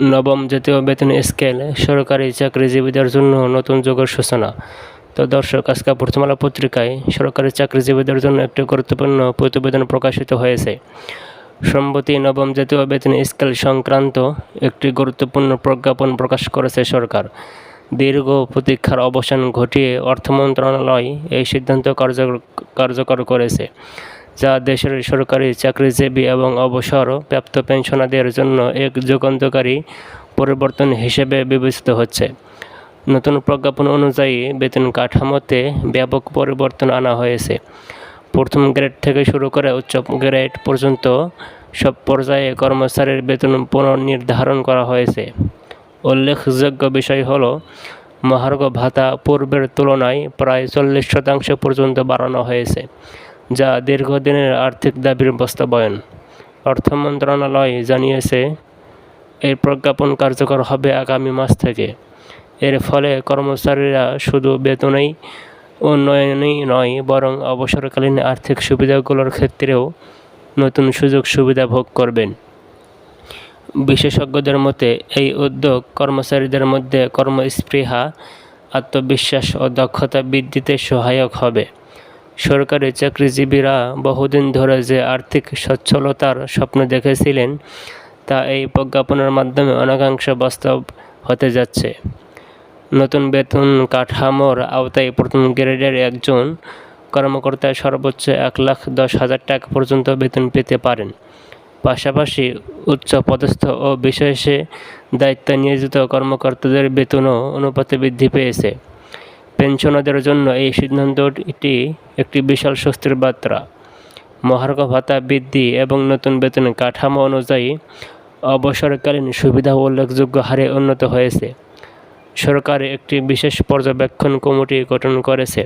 নবম জাতীয় বেতন স্কেল সরকারি চাকরিজীবীদের জন্য নতুন যুগের সূচনা। তো দর্শক, আজকে প্রথমালা পত্রিকায় সরকারি চাকরিজীবীদের জন্য একটি গুরুত্বপূর্ণ প্রতিবেদন প্রকাশিত হয়েছে। সম্প্রতি নবম জাতীয় বেতন স্কেল সংক্রান্ত একটি গুরুত্বপূর্ণ প্রজ্ঞাপন প্রকাশ করেছে সরকার। দীর্ঘ প্রতীক্ষার অবসান ঘটিয়ে অর্থ মন্ত্রণালয় এই সিদ্ধান্ত কার্যকর কার্যকর করেছে। যা দেশের সরকারি চাকরিজীবী এবং অবসর প্রাপ্ত পেনশনারদের জন্য এক যুগান্তকারী পরিবর্তন হিসেবে বিবেচিত হচ্ছে। নতুন প্রজ্ঞাপন অনুযায়ী বেতন কাঠামোতে ব্যাপক পরিবর্তন আনা হয়েছে। প্রথম গ্রেড থেকে শুরু করে উচ্চ গ্রেড পর্যন্ত সব পর্যায়ে কর্মচারীর বেতন পুনর্নির্ধারণ করা হয়েছে। উল্লেখযোগ্য বিষয় হল, মহার্ঘ ভাতা পূর্বের তুলনায় প্রায় চল্লিশ শতাংশ পর্যন্ত বাড়ানো হয়েছে। যা দীর্ঘদিনের আর্থিক দাবির বাস্তবায়ন। অর্থ মন্ত্রণালয় জানিয়েছে এই প্রজ্ঞাপন কার্যকর হবে আগামী মাস থেকে। এর ফলে কর্মচারীরা শুধু বেতনেই উন্নয়নই নয়, বরং অবসরকালীন আর্থিক সুবিধাগুলোর ক্ষেত্রেও নতুন সুযোগ সুবিধা ভোগ করবেন। বিশেষজ্ঞদের মতে, এই উদ্যোগ কর্মচারীদের মধ্যে কর্মস্পৃহা, আত্মবিশ্বাস ও দক্ষতা বৃদ্ধিতে সহায়ক হবে। সরকারি চাকরিজীবীরা বহুদিন ধরে যে আর্থিক সচ্ছলতার স্বপ্ন দেখেছিলেন, তা এই প্রজ্ঞাপনের মাধ্যমে অনেকাংশ বাস্তব হতে যাচ্ছে। নতুন বেতন কাঠামোর আওতায় প্রথম গ্রেডের একজন কর্মকর্তা সর্বোচ্চ এক লাখ দশ হাজার টাকা পর্যন্ত বেতন পেতে পারেন। পাশাপাশি উচ্চ পদস্থ ও বিশেষে দায়িত্বে নিয়োজিত কর্মকর্তাদের বেতনও অনুপাতে বৃদ্ধি পেয়েছে। পেনশনারদের জন্য এই সিদ্ধান্তটি একটি বিশাল স্বস্তির বার্তা। মহার্ঘ ভাতা বৃদ্ধি এবং নতুন বেতন কাঠামো অনুযায়ী অবসরকালীন সুবিধা উল্লেখযোগ্য হারে উন্নত হয়েছে। সরকার একটি বিশেষ পর্যবেক্ষণ কমিটি গঠন করেছে,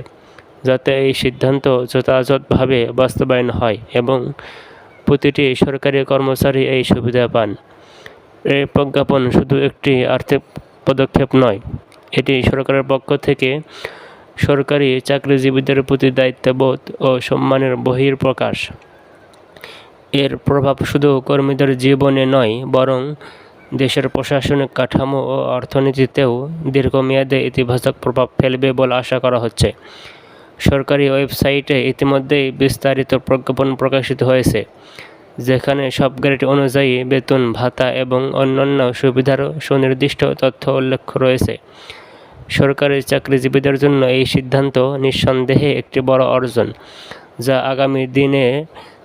যাতে এই সিদ্ধান্ত যথাযথভাবে বাস্তবায়ন হয় এবং প্রতিটি সরকারি কর্মচারী এই সুবিধা পান। এই প্রজ্ঞাপন শুধু একটি আর্থিক পদক্ষেপ নয় এটি সরকারের পক্ষ থেকে সরকারি চাকরিজীবীদের প্রতি দায়িত্ববোধ ও সম্মানের বহিঃপ্রকাশ। এর প্রভাব শুধু কর্মীদের জীবনে নয়, বরং দেশের প্রশাসনিক কাঠামো ও অর্থনীতিতেও দীর্ঘমেয়াদে ইতিবাচক প্রভাব ফেলবে বলে আশা করা হচ্ছে। সরকারি ওয়েবসাইটে ইতিমধ্যেই বিস্তারিত প্রজ্ঞাপন প্রকাশিত হয়েছে। যেখানে সব গ্রেড অনুযায়ী বেতন, ভাতা এবং অন্যান্য সুবিধারও সুনির্দিষ্ট তথ্য উল্লেখ রয়েছে। সরকারি চাকরিজীবীদের জন্য এই সিদ্ধান্ত নিঃসন্দেহে একটি বড় অর্জন, যা আগামী দিনে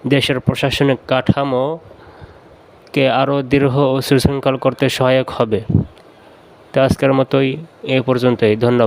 দেশের প্রশাসনিক কাঠামোকে আরও দৃঢ় ও সুশৃঙ্খল করতে সহায়ক হবে। তো আজকের মতোই এ পর্যন্তই। ধন্যবাদ।